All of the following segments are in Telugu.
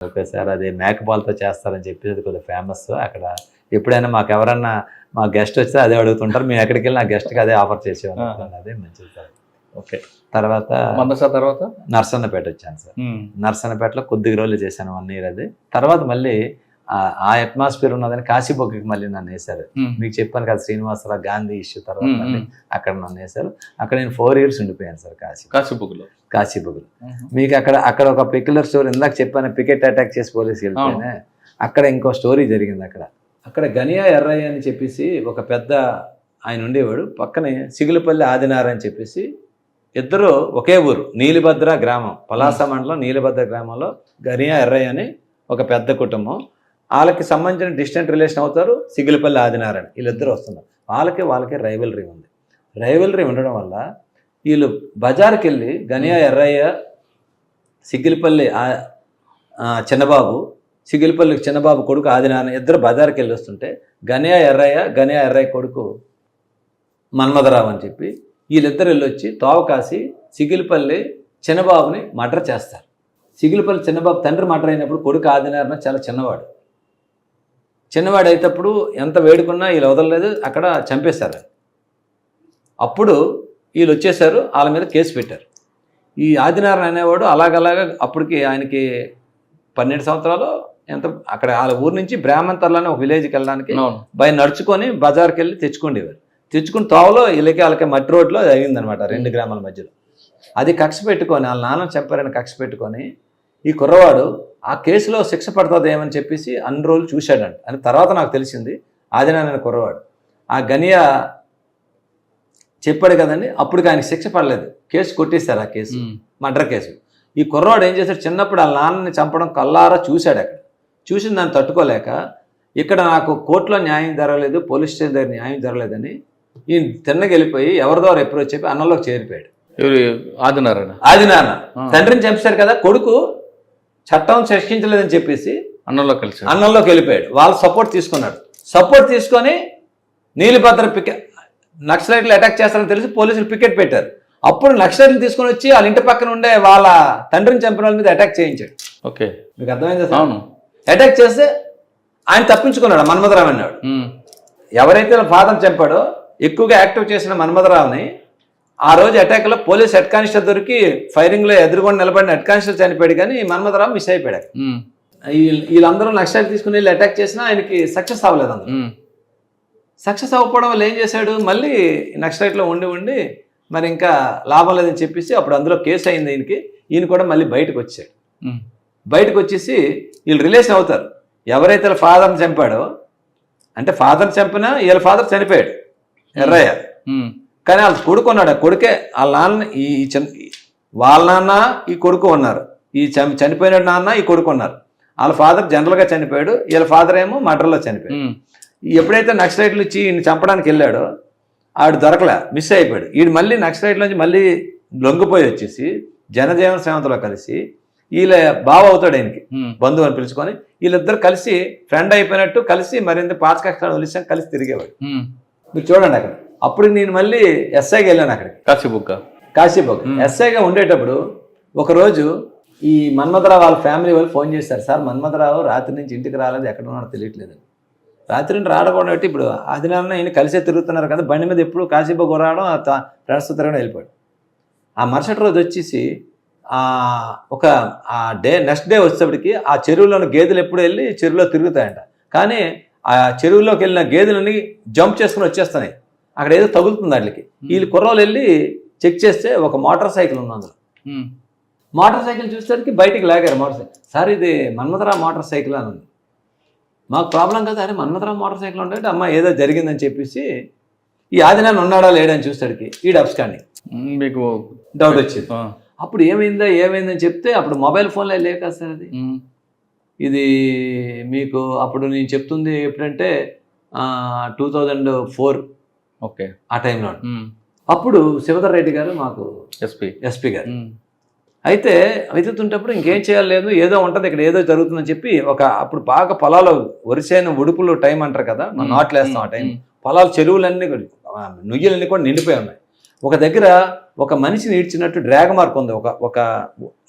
ఓకే సార్ అది మేకపాలతో చేస్తారని చెప్పి అది కొద్దిగా ఫేమస్ అక్కడ ఎప్పుడైనా మాకు ఎవరన్నా మా గెస్ట్ వస్తే అదే అడుగుతుంటారు. మేము ఎక్కడికి వెళ్ళి నా గెస్ట్కి అదే ఆఫర్ చేసేవాళ్ళం. అదే మంచిది సార్. ఓకే. తర్వాత తర్వాత? నర్సన్నపేట వచ్చాను సార్. నర్సన్నపేటలో కొద్ది రోజులు చేశాను వన్ ఇయర్ అది. తర్వాత మళ్ళీ ఆ- అట్మాస్ఫియర్ ఉన్నదని కాశీబొగ్గకి మళ్ళీ నన్ను వేశారు. మీకు చెప్పాను కదా శ్రీనివాసరావు గాంధీ ఇష్యూ తర్వాత. అక్కడ నన్ను వేశారు. అక్కడ నేను ఫోర్ ఇయర్స్ ఉండిపోయాను సార్ కాశీ. కాశీబుగ్లో కాశీబొగ్గులు మీకు అక్కడ అక్కడ ఒక పెక్యులర్ స్టోరీ ఇందాక చెప్పాను పికెట్ అటాక్ చేసి పోలీసు వెళ్తేనే అక్కడ ఇంకో స్టోరీ జరిగింది అక్కడ. అక్కడ గనియా ఎర్రయ్య అని చెప్పేసి ఒక పెద్ద ఆయన ఉండేవాడు. పక్కనే సిగులపల్లి ఆదినార్ అని చెప్పేసి ఇద్దరు ఒకే ఊరు నీలిభద్ర గ్రామం. పలాస మండలం నీలిభద్ర గ్రామంలో గనియా ఎర్రయ్య అని ఒక పెద్ద కుటుంబం. వాళ్ళకి సంబంధించిన డిస్టెంట్ రిలేషన్ అవుతారు. సిగిలిపల్లి ఆదినారాయణ వీళ్ళిద్దరు వస్తున్నారు. వాళ్ళకి వాళ్ళకి రైవలరీ ఉంది. రైవలరీ ఉండడం వల్ల వీళ్ళు బజార్కి వెళ్ళి గనియా ఎర్రయ్య సిగిలిపల్లి చిన్నబాబు సిగిలిపల్లి చిన్నబాబు కొడుకు ఆదినారాయణ ఇద్దరు బజార్కి వెళ్ళి వస్తుంటే గనియా ఎర్రయ్య గనియా ఎర్రయ్య కొడుకు మన్మధరావు అని చెప్పి వీళ్ళిద్దరు వెళ్ళొచ్చి తోవ కాసి సిగిలిపల్లి చిన్నబాబుని మర్డర్ చేస్తారు. సిగిలిపల్లి చిన్నబాబు తండ్రి మర్డర్ అయినప్పుడు కొడుకు ఆదినారాయణ చాలా చిన్నవాడు. చిన్నవాడు అయినప్పుడు ఎంత వేడుకున్నా వీళ్ళు వదలలేదు అక్కడ చంపేశారు. అప్పుడు వీళ్ళు వచ్చేసారు వాళ్ళ మీద కేసు పెట్టారు. ఈ ఆదినారాయణ అనేవాడు అలాగలాగా అప్పటికి ఆయనకి పన్నెండు సంవత్సరాలు ఎంత అక్కడ వాళ్ళ ఊరు నుంచి బ్రాహ్మణతర్లని ఒక విలేజ్కి వెళ్ళడానికి బయ నడుచుకొని బజార్కి వెళ్ళి తెచ్చుకుండేవారు. తెచ్చుకుని తోవలో వీళ్ళకి వాళ్ళకి మట్టి రోడ్లో అయిందనమాట రెండు గ్రామాల మధ్యలో. అది కక్ష పెట్టుకొని వాళ్ళ నాన్న చెప్పారని కక్ష పెట్టుకొని ఈ కుర్రవాడు ఆ కేసులో శిక్ష పడుతుంది ఏమని చెప్పేసి అన్ని రోజులు చూశాడంట. అని తర్వాత నాకు తెలిసింది ఆదినారాయణ కుర్రవాడు. ఆ గనియా చెప్పాడు కదండి అప్పుడు ఆయనకి శిక్ష పడలేదు. కేసు కొట్టేశారు ఆ కేసు. Murder case. ఈ కుర్రవాడు ఏం చేశాడు? చిన్నప్పుడు వాళ్ళ నాన్నని చంపడం కల్లారా చూశాడు అక్కడ. చూసిన దాన్ని తట్టుకోలేక ఇక్కడ నాకు కోర్టులో న్యాయం జరగలేదు పోలీస్ స్టేషన్ దగ్గర న్యాయం జరగలేదని ఈయన తిన్నకి వెళ్ళిపోయి ఎవరి ద్వారా ఎప్పుడో చెప్పి అన్నంలోకి చేరిపోయాడు. ఆదినారాయణ. ఆది నాన్న ఆ. తండ్రిని చంపేశారు కదా కొడుకు చట్టం శిక్షించలేదని చెప్పేసి అన్నంలో కలిసి అన్నంలోకి వెళ్ళిపోయాడు. వాళ్ళ సపోర్ట్ తీసుకున్నాడు సపోర్ట్ తీసుకొని నీలిభద్ర పికెట్ నక్సలైట్లు అటాక్ చేస్తారని తెలిసి పోలీసులు పికెట్ పెట్టారు. అప్పుడు నక్సలైట్లు తీసుకొని వచ్చి వాళ్ళ ఇంటి పక్కన ఉండే వాళ్ళ తండ్రిని చంపిన వాళ్ళ మీద అటాక్ చేయించాడు. ఓకే. మీకు అర్థమైందా అవును. అటాక్ చేస్తే ఆయన తప్పించుకున్నాడు మన్మధరావు అన్నాడు. ఎవరైతే ఫాదర్ చంపాడో ఎక్కువగా యాక్టివ్ చేసిన మన్మధరావుని ఆ రోజు అటాక్లో పోలీస్ హెడ్ కానిస్టేబుల్ దొరికి ఫైరింగ్లో ఎదురుకొని నిలబడిన హెడ్ కానిస్టేబుల్ చనిపోయాడు కానీ మన్మధరావు మిస్ అయిపోయాడు. వీళ్ళందరూ నక్సలైట్ తీసుకుని వెళ్ళి అటాక్ చేసినా ఆయనకి సక్సెస్ అవ్వలేదు ఉమ్. సక్సెస్ అవ్వకపోవడం వల్ల ఏం చేశాడు? మళ్ళీ నక్సలైట్లో ఉండి ఉండి మరి ఇంకా లాభం లేదని చెప్పేసి అప్పుడు అందులో కేసు అయింది ఈయనకి. ఈయన కూడా మళ్ళీ బయటకు వచ్చాడు. బయటకు వచ్చేసి వీళ్ళు రిలేషన్ అవుతారు. ఎవరైతే వాళ్ళ ఫాదర్ని చంపాడో అంటే ఫాదర్ చంపినా వీళ్ళ ఫాదర్ చనిపోయాడు. ఎర్రయ్య. కానీ వాళ్ళ కొడుకు ఉన్నాడు. ఆ కొడుకే వాళ్ళ నాన్న ఈ వాళ్ళ నాన్న ఈ కొడుకు ఉన్నారు. ఈ చనిపోయిన నాన్న ఈ కొడుకు ఉన్నారు. వాళ్ళ ఫాదర్ జనరల్గా చనిపోయాడు. వీళ్ళ ఫాదర్ ఏమో మర్డర్లో చనిపోయాడు. ఎప్పుడైతే నక్సలైట్లు ఇచ్చి ఈయన చంపడానికి వెళ్ళాడో ఆడు దొరకలే మిస్ అయిపోయాడు. ఈడు మళ్ళీ నక్సలైట్ల నుంచి మళ్ళీ లొంగిపోయి వచ్చేసి జనజీవన సేవంతలో కలిసి వీళ్ళ బావ అవుతాడు ఆయనకి. బంధువు అని పిలుచుకొని వీళ్ళిద్దరు కలిసి ఫ్రెండ్ అయిపోయినట్టు కలిసి మరింత వదిలేసాం కలిసి తిరిగేవాడు. మీరు చూడండి అక్కడ. అప్పుడు నేను మళ్ళీ ఎస్ఐకి వెళ్ళాను అక్కడికి. కాశీబుగ్గ. కాశీబాగ్ మ్మ్. ఎస్ఐగా ఉండేటప్పుడు ఒకరోజు ఈ మన్మధరావు వాళ్ళ ఫ్యామిలీ వాళ్ళు ఫోన్ చేశారు. సార్ మన్మధరావు రాత్రి నుంచి ఇంటికి రాలేదు ఎక్కడ ఉన్నాడో తెలియట్లేదు. రాత్రి నుండి రాడకుండా బట్టి ఇప్పుడు ఆదినారాయణ ఈయన కలిసే తిరుగుతున్నారు కదా బండి మీద ఎప్పుడు కాశీబాగ్ రావడం ఫ్రెండ్స్తో తిరగడం వెళ్ళిపోయాడు. ఆ మరుసటి రోజు వచ్చేసి ఆ ఒక ఆ డే నెక్స్ట్ డే వచ్చేటప్పటికి ఆ చెరువులోని గేదెలు ఎప్పుడు వెళ్ళి చెరువులో తిరుగుతాయంట. కానీ ఆ చెరువులోకి వెళ్ళిన గేదెలని జంప్ చేసుకుని వచ్చేస్తున్నాయి. అక్కడ ఏదో తగులుతుంది వాటికి వీళ్ళు కుర్రోలు వెళ్ళి చెక్ చేస్తే ఒక మోటార్ సైకిల్ ఉంది అందులో. మోటార్ సైకిల్ చూసేసరికి బయటికి లాగారు మోటార్ సైకిల్ సార్ ఇది మన్మధరా మోటార్ సైకిల్ అని ఉంది మాకు ప్రాబ్లం కదా అరే మన్మధరా మోటార్ సైకిల్ ఉంటే అమ్మ ఏదో జరిగిందని చెప్పేసి ఈ ఆదినాన్ని ఉన్నాడా లేడని చూసేసరికి ఈ డబ్స్కాండి ఉమ్. మీకు డౌట్ వచ్చింది. అప్పుడు ఏమైందా ఏమైందని చెప్తే అప్పుడు మొబైల్ ఫోన్లో లేక సార్ అది. ఇది మీకు అప్పుడు నేను చెప్తుంది ఎప్పుడంటే టూ థౌజండ్ ఫోర్ ఓకే ఆ టైంలో. అప్పుడు శివధర్ రెడ్డి గారు మాకు ఎస్పీ ఎస్పీ గారు. అయితే వెతుకుతుంటప్పుడు ఇంకేం చేయాలి లేదు ఏదో ఉంటుంది ఇక్కడ ఏదో జరుగుతుందని చెప్పి ఒక అప్పుడు బాగా పొలాలు వరిసైన ఉడుపులు టైం అంటారు కదా మనం. నాట్లు వేస్తాం ఆ టైం. పొలాలు చెరువులన్నీ నుయ్యలన్నీ కూడా నిండిపోయి ఉన్నాయి ఒక దగ్గర ఒక మనిషిని ఈడ్చినట్టు డ్రాగ్ మార్క్ ఉంది ఒక ఒక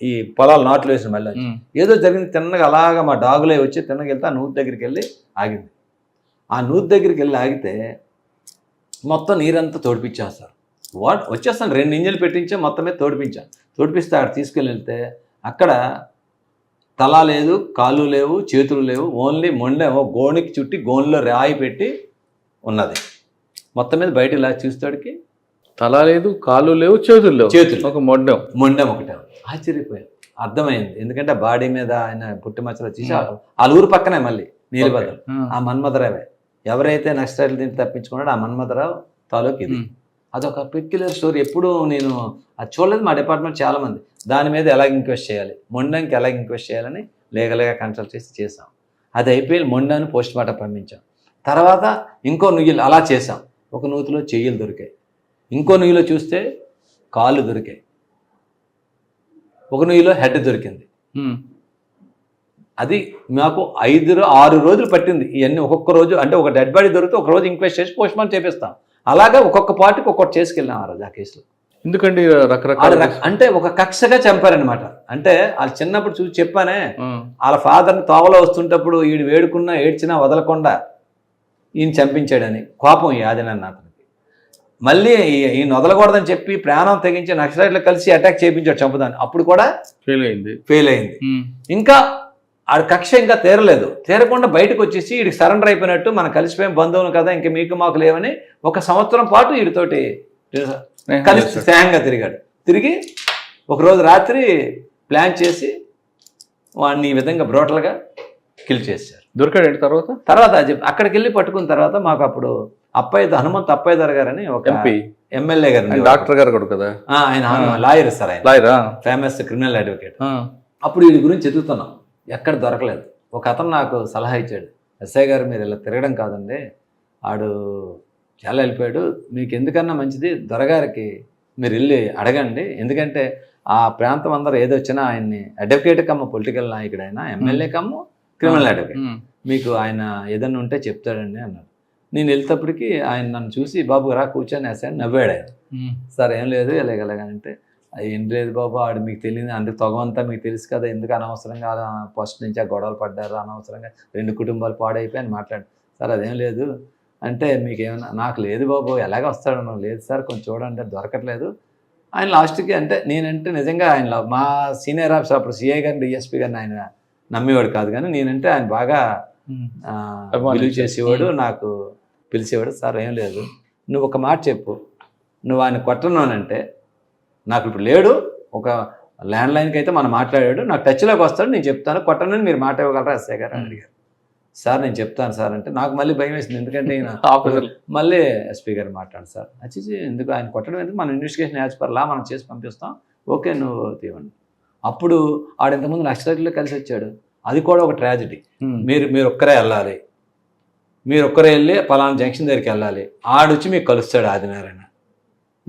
ఈ పొలాలు నాట్లు వేసిన మళ్ళీ. ఏదో జరిగింది తిన్నగా అలాగా మా డాగులే వచ్చి తిన్నగా వెళ్తే ఆ నూతి దగ్గరికి వెళ్ళి ఆగింది ఆ నూతి దగ్గరికి వెళ్ళి ఆగితే మొత్తం నీరంతా తోడిపించేస్తారు. వాట్ వచ్చేస్తాను రెండు ఇంజన్లు పెట్టించే మొత్తం మీద తోడిపించాను తోడిపిస్తే అక్కడ తీసుకెళ్ళి వెళ్తే అక్కడ తల లేదు కాళ్ళు లేవు చేతులు లేవు ఓన్లీ మొండేమో గోనికి చుట్టి గోన్లో రాయి పెట్టి ఉన్నది. మొత్తం మీద బయట ఇలా చూస్తాడికి తల లేదు కాళ్ళు లేవు చేతులు లేవు. చేతులు. ఒక మొండం. మొండెం ఒకటే. ఉంది. ఆశ్చర్యపోయాను అర్థమైంది. ఎందుకంటే బాడీ మీద ఆయన పుట్టి మచ్చలు వచ్చేసి ఊరు పక్కనే మళ్ళీ నీలిబద్దలు ఆ. ఆ మన్మధరావే ఎవరైతే నక్సలైట్లు దీన్ని తప్పించుకున్నాడో ఆ మన్మధరావు తాలూకు ఇది. అదొక పెక్యులర్ స్టోరీ ఎప్పుడు నేను అది చూడలేదు. మా డిపార్ట్మెంట్ చాలా మంది దాని మీద ఎలా ఇంక్వెస్ట్ చేయాలి? మొండంకి ఎలా ఇంక్వెస్ట్ చేయాలని లీగల్గా కన్సల్ట్ చేసి చేసాం అది అయిపోయి మొండాన్ని పోస్ట్ మార్టం పంపించాం. తర్వాత ఇంకో నుయ్యలు అలా చేసాం ఒక నూతిలో చెయ్యలు దొరికాయి. ఇంకో నుయ్యిలో చూస్తే కాళ్ళు దొరికాయి. ఒక నుయ్యిలో హెడ్ దొరికింది. అది మాకు ఐదు ఆరు రోజులు పట్టింది. ఇవన్నీ ఒక్కొక్క రోజు అంటే ఒక డెడ్ బాడీ దొరికితే ఒక రోజు ఇంక్వెస్ట్ చేసి పోస్ట్ మార్టం చేపిస్తాం. అలాగా ఒక్కొక్క పార్టీకి ఒక్కొక్కటి చేసుకెళ్ళాం ఆ రోజు ఆ కేసులో. ఎందుకండి రకరకాల రక- అంటే ఒక కక్షగా చంపారనమాట అంటే వాళ్ళు చిన్నప్పుడు చూసి చెప్పానే. వాళ్ళ ఫాదర్ని తోవలో వస్తుంటప్పుడు ఈడు వేడుకున్నా ఏడ్చినా వదలకుండా ఈయన చంపించాడని కోపం ఈ ఆదినాన్ని అతనికి. మళ్ళీ ఈయన వదలకూడదని చెప్పి ప్రాణం తెగించి నక్సలైట్లు కలిసి అటాక్ చేయించాడు చంపుదాన్ని. అప్పుడు కూడా ఫెయిల్ అయింది. ఫెయిల్ అయింది. ఇంకా ఆడ కక్ష ఇంకా తీరలేదు. తీరకుండా బయటకు వచ్చేసి వీడికి సరెండర్ అయిపోయినట్టు మనం కలిసిపోయిన బంధువులు కదా ఇంక మీకు మాకు లేవని ఒక సంవత్సరం పాటు వీడితోటి కలిసి. స్నేహంగా తిరిగాడు. తిరిగి ఒకరోజు రాత్రి ప్లాన్ చేసి వాడిని ఈ విధంగా బ్రోటల్గా కిల్ చేశారు. దొరికాడండి తర్వాత? తర్వాత అక్కడికి వెళ్ళి పట్టుకున్న తర్వాత మాకు అప్పుడు అప్పయ్య హనుమంత్ అప్పయ్యదర్ గారని ఒక ఎంపీ ఎమ్మెల్యే గారు డాక్టర్ గారు కూడా కదా? ఆయన లాయర్ సార్ ఆయన. లాయరా? Famous criminal advocate. అప్పుడు వీడి గురించి ఎదుగుతున్నాం. ఎక్కడ దొరకలేదు. ఒక అతను నాకు సలహా ఇచ్చాడు. ఎస్ఐ గారు మీరు ఇలా తిరగడం కాదండి. ఆడు చాలా వెళ్ళిపోయాడు. మీకు ఎందుకన్నా మంచిది? దొరగారికి మీరు వెళ్ళి అడగండి. ఎందుకంటే ఆ ప్రాంతం అందరూ ఏదొచ్చినా ఆయన్ని అడ్వకేట్ కమ్మ పొలిటికల్ నాయకుడు ఆయన ఎమ్మెల్యే కమ్మ క్రిమినల్ అడ్వకేట్. మీకు ఆయన ఏదన్నా ఉంటే చెప్తాడండి అన్నాడు. నేను వెళ్తేప్పటికి ఆయన నన్ను చూసి బాబు రా కూర్చొని వేసాను నవ్వాడు ఆయన. సార్ ఏం లేదు ఎలాగెలాగంటే ఏం లేదు బాబు ఆడు మీకు తెలియదు అందుకు తగవంతా మీకు తెలుసు కదా ఎందుకు అనవసరంగా ఫస్ట్ నుంచి ఆ గొడవలు పడ్డారు అనవసరంగా రెండు కుటుంబాలు పాడైపోయి అని మాట్లాడు. సార్ అదేం లేదు. అంటే మీకు ఏమన్నా నాకు లేదు బాబు ఎలాగ వస్తాడు నువ్వు? లేదు సార్ కొంచెం చూడండి దొరకట్లేదు. ఆయన లాస్ట్కి అంటే నేనంటే నిజంగా ఆయన మా సీనియర్ ఆఫీసర్ అప్పుడు సిఐ గారిని డిఎస్పీ గారిని ఆయన నమ్మేవాడు కాదు కానీ నేనంటే ఆయన బాగా. విలువ చేసేవాడు నాకు పిలిచేవాడు. సార్ ఏం లేదు. నువ్వు ఒక మాట చెప్పు. నువ్వు ఆయన కొట్టనునంటే నాకు ఇప్పుడు లేడు ఒక ల్యాండ్ లైన్కి అయితే మనం మాట్లాడాడు నాకు టచ్లోకి వస్తాడు నేను చెప్తాను కొట్టనని మీరు మాట ఇవ్వగలరా? ఎస్ఐ గారు అని అడిగారు. సార్ నేను చెప్తాను సార్ అంటే నాకు మళ్ళీ భయం వేసింది ఎందుకంటే ఈయన మళ్ళీ ఎస్పీ గారు మాట్లాడు సార్. అచ్చిచి ఎందుకు ఆయన కొట్టడం ఎందుకు? మనం ఇన్వెస్టిగేషన్ యాజ్ పర్ లా మనం చేసి పంపిస్తాం. ఓకే నువ్వు తీవండి అప్పుడు ఆడ ఇంతకుముందు నక్సలైట్లో కలిసి వచ్చాడు. అది కూడా ఒక ట్రాజడీ ఉమ్. మీరు మీరు ఒక్కరే వెళ్ళాలి. మీరు ఒక్కరే వెళ్ళి పలానా జంక్షన్ దగ్గరికి వెళ్ళాలి. ఆడొచ్చి మీకు కలుస్తాడు ఆదినారాయణ.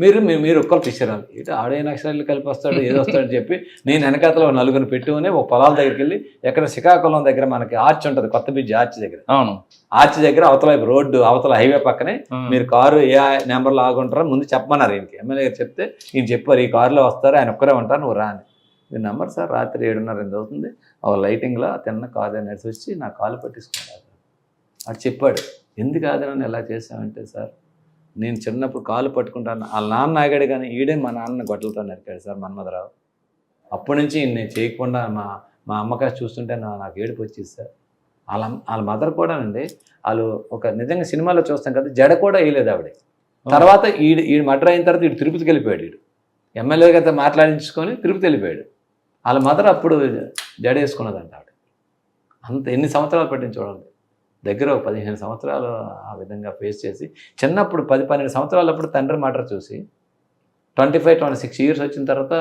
మీరు మీరు ఒక్కరు తీసుకురాలి ఇటు ఆడే నక్షత్రాలు కలిపి వస్తాడు ఏదో వస్తాడు చెప్పి నేను వెనకాతలో ఒక నలుగురిని పెట్టుకుని ఒక పొలాల దగ్గరికి వెళ్ళి ఎక్కడ శ్రీకాకుళం దగ్గర మనకి ఆర్చ్ ఉంటుంది కొత్త బ్రిడ్జ్ ఆర్చ్ దగ్గర. అవును. ఆర్చ్ దగ్గర అవతల రోడ్డు అవతల హైవే పక్కనే. మీరు కారు ఏ నెంబర్లో ఆగుంటారో ముందు చెప్పమన్నారు ఈయనకి. ఎమ్మెల్యే గారు చెప్తే ఈయన చెప్పారు ఈ కారులో వస్తారు ఆయన ఒక్కరే ఉంటారు నువ్వు రాని మీరు నెంబర్ సార్ రాత్రి ఏడున్నర ఎనిమిది అవుతుంది. ఆ లైటింగ్లో తిన్న కారు నడిచి వచ్చి నా కాలు పట్టించుకున్నారు అది చెప్పాడు. ఎందుకు ఆదరణ ఎలా చేసామంటే సార్ నేను చిన్నప్పుడు కాలు పట్టుకుంటాను. వాళ్ళ నాన్న ఆగాడు కానీ ఈడే మా నాన్న గొడ్డలతో నరికాడు సార్ మన్మధరావు. అప్పటి నుంచి నేను చేయకుండా మా మా అమ్మకాయ చూస్తుంటే నాకు ఏడుపు వచ్చేది సార్. వాళ్ళ వాళ్ళ మదర్ కూడా అండి వాళ్ళు ఒక నిజంగా సినిమాలో చూస్తాం కదా జడ కూడా వేయలేదు ఆవిడ. తర్వాత ఈడు ఈడు మర్డర్ అయిన తర్వాత ఈడు తిరుపతికి వెళ్ళిపోయాడు ఈడు. ఎమ్మెల్యే గారితో మాట్లాడించుకొని తిరుపతి వెళ్ళిపోయాడు. వాళ్ళ మదర్ అప్పుడు జడ వేసుకున్నదంట ఆవిడ. అంత ఎన్ని సంవత్సరాలు పట్టింది చూడండి. దగ్గర ఒక పదిహేను సంవత్సరాలు ఆ విధంగా ఫేస్ చేసి చిన్నప్పుడు పది పన్నెండు సంవత్సరాలప్పుడు తండ్రి మర్డర్ చూసి twenty five twenty six years వచ్చిన తర్వాత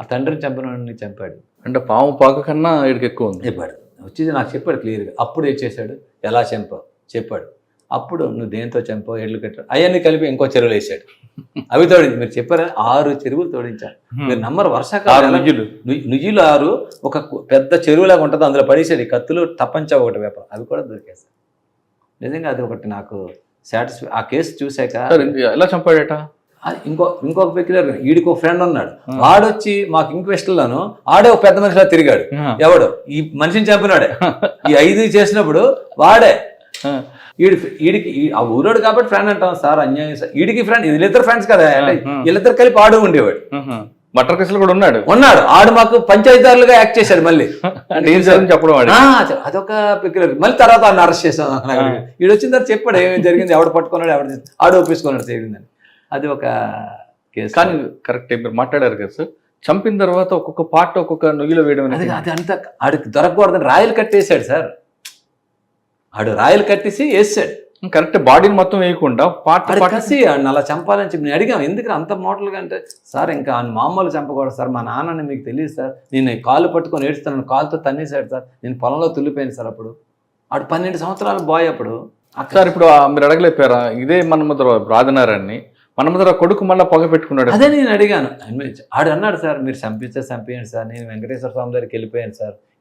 ఆ తండ్రిని చంపిన చంపాడు. అంటే పాము పాక కన్నా వీడికి ఎక్కువ ఉంది. చెప్పాడు. వచ్చి నాకు చెప్పాడు క్లియర్గా అప్పుడు ఏం చేశాడు? ఎలా చంపావు? చెప్పాడు. అప్పుడు నువ్వు దేంతో చంపావు? ఎడ్లు కట్టావు? అవన్నీ కలిపి ఇంకో చెరువులు వేసాడు. అవి తోడింది. మీరు చెప్పారా? ఆరు చెరువులు తోడించారు మీరు నమ్మరు వర్షాకాలం ఎలా- నిజులు ను- నుయ్యిలు ఆరు ఒక పెద్ద చెరువులాగా ఉంటుంది అందులో పడేసాడు కత్తులు తప్పంచ ఒకటి వేప. అవి కూడా దొరికేసాయి నిజంగా అది ఒకటి నాకు సాటిస్ఫై ఆ కేసు చూశాక సార్ ఎలా చంపాడట? ఇంకో ఇంకొక పెక్యులర్ ఈడికి ఒక ఫ్రెండ్ ఉన్నాడు. వాడొచ్చి మాకు ఇంక్వెస్ట్లను ఆడే ఒక పెద్ద మనిషిలా తిరిగాడు. ఎవడు? ఈ మనిషిని చంపినాడే. ఈ ఐదు చేసినప్పుడు వాడే. ఈడికి ఈ- ఆ ఊరోడు కాబట్టి ఫ్రెండ్ అంటాం. సార్ అన్యాయం సార్. ఈడికి ఫ్రెండ్ వీళ్ళిద్దరు ఫ్రెండ్స్ కదా. వీళ్ళిద్దరు కలిపి ఆడు ఉండేవాడు బటర్ కేసులు కూడా ఉన్నాడు. ఉన్నాడు. ఆడు మాకు పంచాయతీదారులుగా యాక్ట్ చేశాడు మళ్ళీ. చెప్పడం వాడు అదొక మళ్ళీ తర్వాత ఆయన అరెస్ట్ చేసాం ఈడు వచ్చిన తర్వాత చెప్పాడు ఏమేమి జరిగింది ఎవడు పట్టుకున్నాడు ఎవడు ఆడు ఒప్పించుకున్నాడు జరిగిందని అది ఒక కేసు. కానీ కరెక్ట్ మీరు మాట్లాడారు కదా సార్. చంపిన తర్వాత ఒక్కొక్క పార్ట్ ఒక్కొక్క నొయ్యిలో వేయడం అది అనేది అది అంతా ఆడికి దొరకకూడదని రాయలు కట్టేశాడు సార్. ఆడు రాయలు కట్టేసి వేసాడు. కరెక్ట్ బాడీని మొత్తం వేయకుండా పార్ట్ కసి అలా చంపాలని చెప్పి నేను అడిగాం ఎందుకు అంత మోటలుగా అంటే సార్ ఇంకా మామూలు చంపకూడదు సార్ మా నాన్నని మీకు తెలియదు సార్. నేను కాలు పట్టుకొని ఏడుస్తున్నాను కాలుతో తన్నేశాడు సార్. నేను పొలంలో తుల్లిపోయాను సార్ అప్పుడు. ఆడు పన్నెండు సంవత్సరాల బాయ్ అప్పుడు. అక్కడ సార్ ఇప్పుడు మీరు అడగలేపారా ఇదే మన్మధర రాజనారాన్ని మన్మధర కొడుకు మళ్ళీ పొగ పెట్టుకున్నాడు అదే నేను అడిగాను. ఆడు అన్నాడు సార్ మీరు చంపిస్తే చంపేయండి సార్. నేను వెంకటేశ్వర స్వామి దగ్గరికి వెళ్ళిపోయాను సార్.